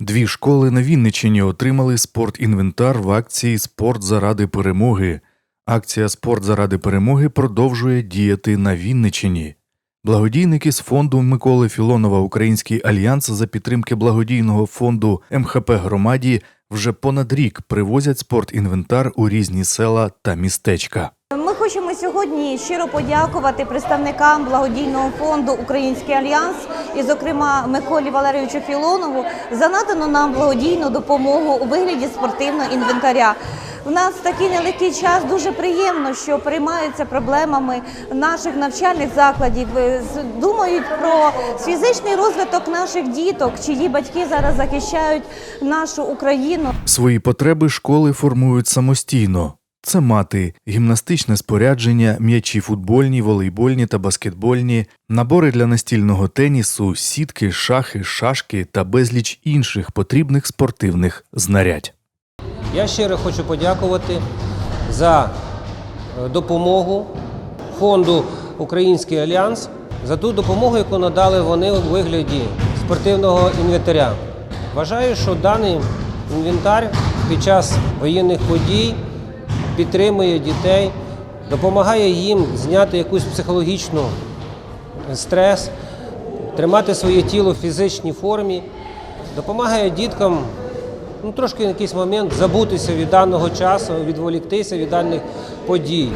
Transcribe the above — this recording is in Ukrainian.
Дві школи на Вінниччині отримали спортінвентар в акції Спорт заради перемоги. Акція Спорт заради перемоги продовжує діяти на Вінниччині. Благодійники з фонду Миколи Філонова Український альянс за підтримки благодійного фонду МХП громаді вже понад рік привозять спортінвентар у різні села та містечка. Хочемо сьогодні щиро подякувати представникам благодійного фонду Український альянс і, зокрема, Миколі Валерійовичу Філонову за надану нам благодійну допомогу у вигляді спортивного інвентаря. У нас такий нелегкий час дуже приємно, що переймаються проблемами наших навчальних закладів, думають про фізичний розвиток наших діток, чиї батьки зараз захищають нашу Україну. Свої потреби школи формують самостійно. Це мати, гімнастичне спорядження, м'ячі футбольні, волейбольні та баскетбольні, набори для настільного тенісу, сітки, шахи, шашки та безліч інших потрібних спортивних знарядь. Я щиро хочу подякувати за е, допомогу фонду Український альянс за ту допомогу, яку надали вони у вигляді спортивного інвентаря. Вважаю, що даний інвентар під час воєнних подій підтримує дітей, допомагає їм зняти якусь психологічну стрес, тримати своє тіло в фізичній формі, допомагає діткам ну, трошки на якийсь момент забутися від даного часу, відволіктися від даних подій.